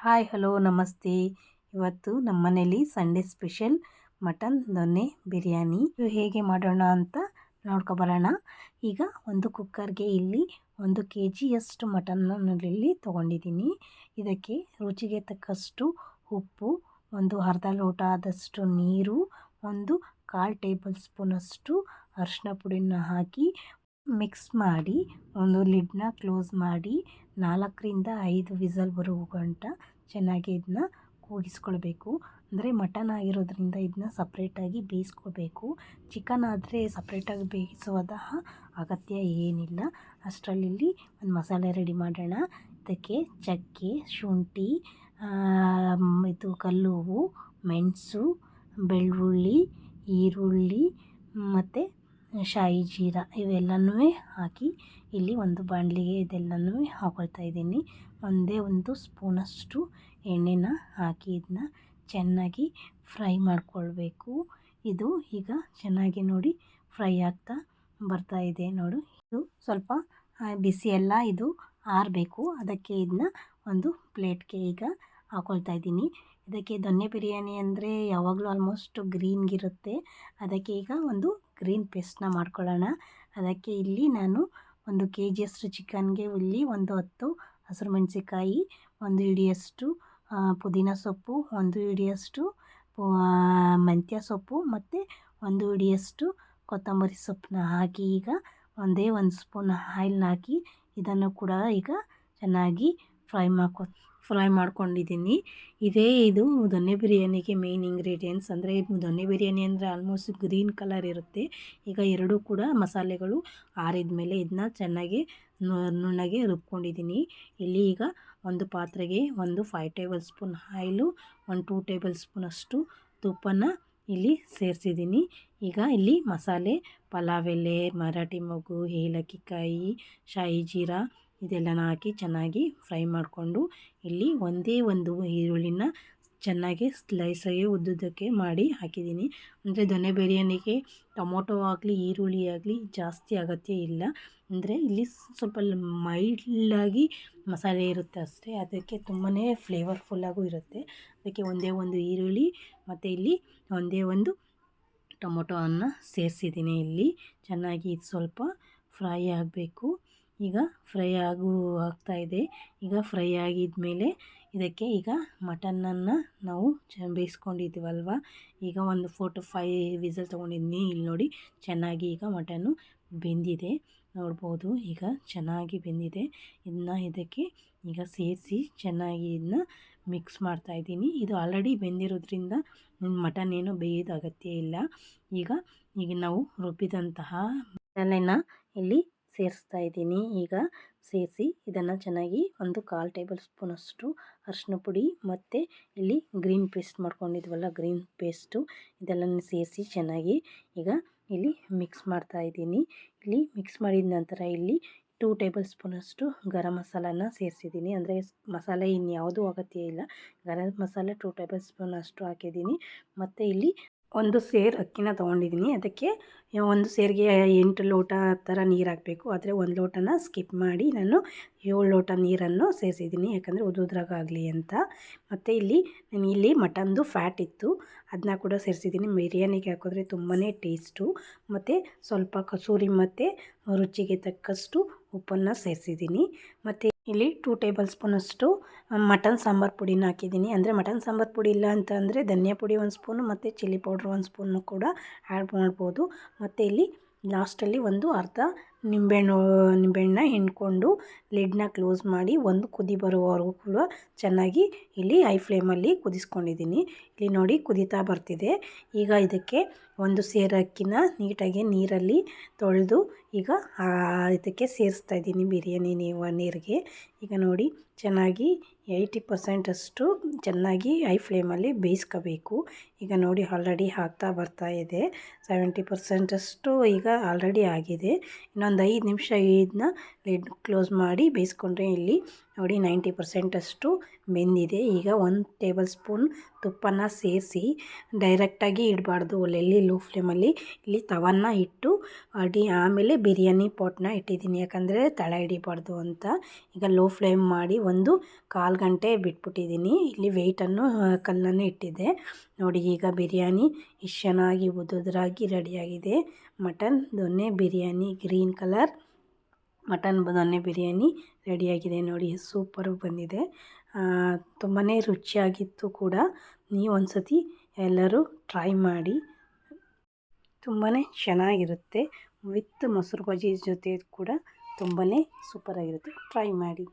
Hi, hello, ನಮಸ್ತೆ. ಇವತ್ತು ನಮ್ಮ ಮನೇಲಿ ಸಂಡೇ ಸ್ಪೆಷಲ್ ಮಟನ್ ದೊನ್ನೆ ಬಿರಿಯಾನಿ. ಇದು ಹೇಗೆ ಮಾಡೋಣ ಅಂತ ನೋಡ್ಕೊಬರೋಣ ಈಗ ಒಂದು ಕುಕ್ಕರ್ಗೆ ಇಲ್ಲಿ ಒಂದು ಕೆ ಜಿಯಷ್ಟು ಮಟನ್ನ ಇಲ್ಲಿ ತೊಗೊಂಡಿದ್ದೀನಿ. ಇದಕ್ಕೆ ರುಚಿಗೆ ತಕ್ಕಷ್ಟು ಉಪ್ಪು, ಒಂದು ಅರ್ಧ ಲೋಟ ಆದಷ್ಟು ನೀರು, ಒಂದು ಕಾಲು ಟೇಬಲ್ ಸ್ಪೂನಷ್ಟು ಅರಿಶಿನ ಪುಡಿನ ಹಾಕಿ ಮಿಕ್ಸ್ ಮಾಡಿ, ಒಂದು ಲಿಡ್ನ ಕ್ಲೋಸ್ ಮಾಡಿ ನಾಲ್ಕರಿಂದ ಐದು ವಿಸಲ್ ಬರುವ ಗಂಟ ಚೆನ್ನಾಗಿ ಇದನ್ನ ಕೂಗಿಸ್ಕೊಳ್ಬೇಕು. ಅಂದರೆ ಮಟನ್ ಆಗಿರೋದ್ರಿಂದ ಇದನ್ನ ಸಪ್ರೇಟಾಗಿ ಬೇಯಿಸ್ಕೋಬೇಕು ಚಿಕನ್ ಆದರೆ ಸಪ್ರೇಟಾಗಿ ಬೇಯಿಸುವುದ ಅಗತ್ಯ ಏನಿಲ್ಲ. ಅಷ್ಟರಲ್ಲಿ ಒಂದು ಮಸಾಲೆ ರೆಡಿ ಮಾಡೋಣ. ಇದಕ್ಕೆ ಚಕ್ಕೆ, ಶುಂಠಿ ಇದು ಕಲ್ಲುವು, ಮೆಣಸು, ಬೆಳ್ಳುಳ್ಳಿ, ಈರುಳ್ಳಿ, ಮತ್ತು ಶಾಯಿ ಜೀರ ಇವೆಲ್ಲನೂ ಹಾಕಿ ಇಲ್ಲಿ ಒಂದು ಬಾಣಲಿಗೆ ಇದೆಲ್ಲನೂ ಹಾಕೊಳ್ತಾ ಇದ್ದೀನಿ. ಒಂದೇ ಒಂದು ಸ್ಪೂನಷ್ಟು ಎಣ್ಣೆನ ಹಾಕಿ ಇದನ್ನ ಚೆನ್ನಾಗಿ ಫ್ರೈ ಮಾಡಿಕೊಳ್ಬೇಕು. ಇದು ಈಗ ಚೆನ್ನಾಗಿ ನೋಡಿ ಫ್ರೈ ಆಗ್ತಾ ಬರ್ತಾ ಇದೆ ನೋಡು. ಇದು ಸ್ವಲ್ಪ ಬಿಸಿ ಎಲ್ಲ ಇದು ಆರಬೇಕು. ಅದಕ್ಕೆ ಇದನ್ನ ಒಂದು ಪ್ಲೇಟ್ಗೆ ಈಗ ಹಾಕೊಳ್ತಾ ಇದ್ದೀನಿ. ಇದಕ್ಕೆ ದೊನ್ನೆ ಬಿರಿಯಾನಿ ಅಂದರೆ ಯಾವಾಗಲೂ ಆಲ್ಮೋಸ್ಟ್ ಗ್ರೀನ್ಗಿರುತ್ತೆ ಅದಕ್ಕೆ ಈಗ ಒಂದು ಗ್ರೀನ್ ಪೇಸ್ಟ್ನ ಮಾಡ್ಕೊಳ್ಳೋಣ. ಅದಕ್ಕೆ ಇಲ್ಲಿ ನಾನು ಒಂದು ಕೆ ಜಿಯಷ್ಟು ಚಿಕನ್ಗೆ ಇಲ್ಲಿ ಒಂದು ಹತ್ತು ಹಸಿರು ಮೆಣಸಿಕಾಯಿ ಒಂದು ಹಿಡಿಯಷ್ಟು ಪುದೀನ ಸೊಪ್ಪು, ಒಂದು ಹಿಡಿಯಷ್ಟು ಮೆಂತ್ಯ ಸೊಪ್ಪು ಮತ್ತು ಒಂದು ಹಿಡಿಯಷ್ಟು ಕೊತ್ತಂಬರಿ ಸೊಪ್ಪನ್ನ ಹಾಕಿ ಈಗ ಒಂದೇ ಒಂದು ಸ್ಪೂನ್ ಆಯಿಲ್ನ ಹಾಕಿ ಇದನ್ನು ಕೂಡ ಈಗ ಚೆನ್ನಾಗಿ ಫ್ರೈ ಮಾಡ್ಕೊ, ಫ್ರೈ ಮಾಡ್ಕೊಂಡಿದ್ದೀನಿ. ಇದೇ ಇದು ದೊನ್ನೆ ಬಿರಿಯಾನಿಗೆ ಮೇಯ್ನ್ ಇಂಗ್ರೀಡಿಯೆಂಟ್ಸ್ ಅಂದರೆ ದೊನ್ನೆ ಬಿರಿಯಾನಿ ಅಂದರೆ ಆಲ್ಮೋಸ್ಟ್ ಗ್ರೀನ್ ಕಲರ್ ಇರುತ್ತೆ. ಈಗ ಎರಡೂ ಕೂಡ ಮಸಾಲೆಗಳು ಆರಿದ ಮೇಲೆ ಇದನ್ನ ಚೆನ್ನಾಗಿ ನುಣ್ಣಗೆ ರುಬ್ಕೊಂಡಿದ್ದೀನಿ. ಇಲ್ಲಿ ಈಗ ಒಂದು ಪಾತ್ರೆಗೆ ಒಂದು ಫೈವ್ ಟೇಬಲ್ ಸ್ಪೂನ್ ಆಯಿಲು ಒಂದು ಟೂ ಟೇಬಲ್ ಸ್ಪೂನಷ್ಟು ತುಪ್ಪನ ಇಲ್ಲಿ ಸೇರಿಸಿದ್ದೀನಿ. ಈಗ ಇಲ್ಲಿ ಮಸಾಲೆ, ಪಲಾವ್ ಎಲೆ, ಮರಾಠಿ ಮೊಗ್ಗು ಏಲಕ್ಕಿಕಾಯಿ ಶಾಯಿ ಜೀರಾ ಇದೆಲ್ಲನ ಹಾಕಿ ಚೆನ್ನಾಗಿ ಫ್ರೈ ಮಾಡಿಕೊಂಡು ಇಲ್ಲಿ ಒಂದೇ ಒಂದು ಈರುಳ್ಳಿನ ಚೆನ್ನಾಗಿ ಸ್ಲೈಸಾಗಿ ಉದ್ದುದಕ್ಕೆ ಮಾಡಿ ಹಾಕಿದ್ದೀನಿ. ಅಂದರೆ ದೊನೆ ಬಿರಿಯಾನಿಗೆ ಟೊಮೊಟೊ ಆಗಲಿ, ಈರುಳ್ಳಿ ಆಗಲಿ ಜಾಸ್ತಿ ಅಗತ್ಯ ಇಲ್ಲ. ಅಂದರೆ ಇಲ್ಲಿ ಸ್ವಲ್ಪ ಮೈಲ್ಡಾಗಿ ಮಸಾಲೆ ಇರುತ್ತೆ ಅಷ್ಟೇ. ಅದಕ್ಕೆ ತುಂಬಾ ಫ್ಲೇವರ್ಫುಲ್ಲಾಗೂ ಇರುತ್ತೆ. ಅದಕ್ಕೆ ಒಂದೇ ಒಂದು ಈರುಳ್ಳಿ ಮತ್ತು ಇಲ್ಲಿ ಒಂದೇ ಒಂದು ಟೊಮೊಟೊವನ್ನು ಸೇರಿಸಿದ್ದೀನಿ ಇಲ್ಲಿ. ಚೆನ್ನಾಗಿ ಇದು ಸ್ವಲ್ಪ ಫ್ರೈ ಆಗಬೇಕು. ಈಗ ಫ್ರೈ ಆಗು ಆಗ್ತಾಯಿದೆ ಈಗ ಫ್ರೈ ಆಗಿದ ಮೇಲೆ ಇದಕ್ಕೆ ಈಗ ಮಟನನ್ನು ನಾವು ಚ ಬೇಯಿಸ್ಕೊಂಡಿದ್ದೀವಲ್ವ? ಈಗ ಒಂದು ಫೋರ್ ಟು ಫೈ ವಿಸಲ್ ತೊಗೊಂಡಿದ್ದೀನಿ ಇಲ್ಲಿ ನೋಡಿ ಚೆನ್ನಾಗಿ ಈಗ ಮಟನ್ನು ಬೆಂದಿದೆ. ನೋಡ್ಬೋದು ಈಗ ಚೆನ್ನಾಗಿ ಬೆಂದಿದೆ. ಇದನ್ನ ಇದಕ್ಕೆ ಈಗ ಸೇರಿಸಿ ಚೆನ್ನಾಗಿ ಇದನ್ನ ಮಿಕ್ಸ್ ಮಾಡ್ತಾಯಿದ್ದೀನಿ ಇದು ಆಲ್ರೆಡಿ ಬೆಂದಿರೋದ್ರಿಂದ ಮಟನ್ ಏನು ಬೇಯೋದು ಅಗತ್ಯ ಇಲ್ಲ. ಈಗ ಈಗ ನಾವು ರುಬ್ಬಿದಂತಹ ಮಟನನ್ನು ಇಲ್ಲಿ ಸೇರಿಸ್ತಾ ಇದ್ದೀನಿ. ಈಗ ಸೇರಿಸಿ ಇದನ್ನು ಚೆನ್ನಾಗಿ ಒಂದು ಕಾಲು ಟೇಬಲ್ ಸ್ಪೂನಷ್ಟು ಅರಿಶಿನ ಪುಡಿ ಮತ್ತು ಇಲ್ಲಿ ಗ್ರೀನ್ ಪೇಸ್ಟ್ ಮಾಡ್ಕೊಂಡಿದ್ವಲ್ಲ, ಗ್ರೀನ್ ಪೇಸ್ಟು ಇದೆಲ್ಲನೂ ಸೇರಿಸಿ ಚೆನ್ನಾಗಿ ಈಗ ಇಲ್ಲಿ ಮಿಕ್ಸ್ ಮಾಡ್ತಾ ಇದ್ದೀನಿ. ಇಲ್ಲಿ ಮಿಕ್ಸ್ ಮಾಡಿದ ನಂತರ ಇಲ್ಲಿ ಟೂ ಟೇಬಲ್ ಸ್ಪೂನಷ್ಟು ಗರಂ ಮಸಾಲಾನ ಸೇರಿಸಿದ್ದೀನಿ. ಅಂದರೆ ಮಸಾಲೆ ಇನ್ಯಾವುದೂ ಅಗತ್ಯ ಇಲ್ಲ. Garam masala two table spoon ಅಷ್ಟು ಹಾಕಿದ್ದೀನಿ. ಮತ್ತು ಇಲ್ಲಿ ಒಂದು ಸೇರ್ ಅಕ್ಕಿನ ತೊಗೊಂಡಿದ್ದೀನಿ ಅದಕ್ಕೆ ಒಂದು ಸೇರಿಗೆ ಎಂಟು ಲೋಟ ಥರ ನೀರು ಹಾಕಬೇಕು. ಆದರೆ ಒಂದು ಲೋಟನ ಸ್ಕಿಪ್ ಮಾಡಿ ನಾನು ಏಳು ಲೋಟ ನೀರನ್ನು ಸೇರಿಸಿದ್ದೀನಿ ಯಾಕಂದರೆ ಉದುದ್ರಾಗಲಿ ಅಂತ. ಮತ್ತು ಇಲ್ಲಿ, ನಾನು ಇಲ್ಲಿ ಮಟನ್ದು ಫ್ಯಾಟ್ ಇತ್ತು. ಅದನ್ನ ಕೂಡ ಸೇರಿಸಿದ್ದೀನಿ ಬಿರಿಯಾನಿಗೆ ಹಾಕಿದ್ರೆ ತುಂಬಾ ಟೇಸ್ಟು. ಮತ್ತು ಸ್ವಲ್ಪ ಕಸೂರಿ ಮತ್ತು ರುಚಿಗೆ ತಕ್ಕಷ್ಟು ಉಪ್ಪನ್ನು ಸೇರಿಸಿದ್ದೀನಿ ಮತ್ತು ಇಲ್ಲಿ ಟೂ ಟೇಬಲ್ ಸ್ಪೂನಷ್ಟು ಮಟನ್ ಸಾಂಬಾರು ಪುಡಿನ ಹಾಕಿದ್ದೀನಿ. ಅಂದರೆ ಮಟನ್ ಸಾಂಬಾರು ಪುಡಿ ಇಲ್ಲ ಅಂತ ಅಂದರೆ ಧನಿಯಾ ಪುಡಿ ಒಂದು ಸ್ಪೂನು ಮತ್ತು ಚಿಲ್ಲಿ ಪೌಡ್ರ್ ಒಂದು ಸ್ಪೂನು ಕೂಡ ಆ್ಯಡ್ ಮಾಡ್ಬೋದು. ಮತ್ತು ಇಲ್ಲಿ ಲಾಸ್ಟಲ್ಲಿ ಒಂದು ಅರ್ಧ ನಿಂಬೆಹಣ್ಣು ನಿಂಬೆಹಣ್ಣನ್ನ ಹಿಂಡ್ಕೊಂಡು ಲಿಡ್ನ ಕ್ಲೋಸ್ ಮಾಡಿ ಒಂದು ಕುದಿ ಬರುವವರೆಗೂ ಕೂಡ ಚೆನ್ನಾಗಿ ಇಲ್ಲಿ ಹೈ ಫ್ಲೇಮಲ್ಲಿ ಕುದಿಸ್ಕೊಂಡಿದ್ದೀನಿ. ಇಲ್ಲಿ ನೋಡಿ ಕುದೀತಾ ಬರ್ತಿದೆ. ಈಗ ಇದಕ್ಕೆ ಒಂದು ಸೇರು ಅಕ್ಕಿನ ನೀಟಾಗಿ ನೀರಲ್ಲಿ ತೊಳೆದು ಈಗ ಇದಕ್ಕೆ ಸೇರಿಸ್ತಾ ಇದ್ದೀನಿ ಬಿರಿಯಾನಿ ನೀವು, ನೀರಿಗೆ. ಈಗ ನೋಡಿ ಚೆನ್ನಾಗಿ ಏಯ್ಟಿ ಪರ್ಸೆಂಟಷ್ಟು ಚೆನ್ನಾಗಿ ಹೈ ಫ್ಲೇಮಲ್ಲಿ ಬೇಯಿಸ್ಕೋಬೇಕು. ಈಗ ನೋಡಿ ಆಲ್ರೆಡಿ ಆಗ್ತಾ ಬರ್ತಾ ಇದೆ. ಸೆವೆಂಟಿ ಪರ್ಸೆಂಟಷ್ಟು ಈಗ ಆಲ್ರೆಡಿ ಆಗಿದೆ. ಇನ್ನೊಂದು ಐದು ನಿಮಿಷ ಇದನ್ನ ಲಿಡ್ ಕ್ಲೋಸ್ ಮಾಡಿ ಬೇಯಿಸ್ಕೊಂಡ್ರೆ ಇಲ್ಲಿ ನೋಡಿ ನೈಂಟಿ ಪರ್ಸೆಂಟಷ್ಟು ಬೆಂದಿದೆ. ಈಗ ಒಂದು ಟೇಬಲ್ ಸ್ಪೂನ್ ತುಪ್ಪನ ಸೇರಿಸಿ ಡೈರೆಕ್ಟಾಗಿ ಇಡಬಾರ್ದು ಒಲೆಯಲ್ಲಿ ಲೋ ಫ್ಲೇಮಲ್ಲಿ ಇಲ್ಲಿ ತವನ್ನ ಇಟ್ಟು, ಅಡಿ ಆಮೇಲೆ ಬಿರಿಯಾನಿ ಪಾಟ್ನ ಇಟ್ಟಿದ್ದೀನಿ. ಯಾಕಂದರೆ ತಳ ಹಿಡಿಬಾರ್ದು ಅಂತ. ಈಗ ಲೋ ಫ್ಲೇಮ್ ಮಾಡಿ ಒಂದು ಕಾಲು ಗಂಟೆ ಬಿಟ್ಬಿಟ್ಟಿದ್ದೀನಿ. ಇಲ್ಲಿ ವೆಯ್ಟನ್ನು ಕಲ್ಲನ್ನು ಇಟ್ಟಿದ್ದೆ. ನೋಡಿ ಈಗ ಬಿರಿಯಾನಿ ಇಷ್ಟು ಚೆನ್ನಾಗಿ ಉದುದ್ರಾಗಿ ರೆಡಿಯಾಗಿದೆ ಮಟನ್, ದೊನ್ನೆ, ಬಿರಿಯಾನಿ, ಗ್ರೀನ್ ಕಲರ್. ಮಟನ್ ದೊನ್ನೆ ಬಿರಿಯಾನಿ ರೆಡಿಯಾಗಿದೆ ನೋಡಿ, ಸೂಪರು ಬಂದಿದೆ. ತುಂಬಾ ರುಚಿಯಾಗಿತ್ತು ಕೂಡ. ನೀವು ಒಂದು ಸತಿ ಎಲ್ಲರೂ ಟ್ರೈ ಮಾಡಿ. ತುಂಬಾ ಚೆನ್ನಾಗಿರುತ್ತೆ. ವಿತ್ ಮೊಸರು ಬಜ್ಜಿ ಜೊತೆ ಕೂಡ ತುಂಬಾ ಸೂಪರಾಗಿರುತ್ತೆ. ಟ್ರೈ ಮಾಡಿ.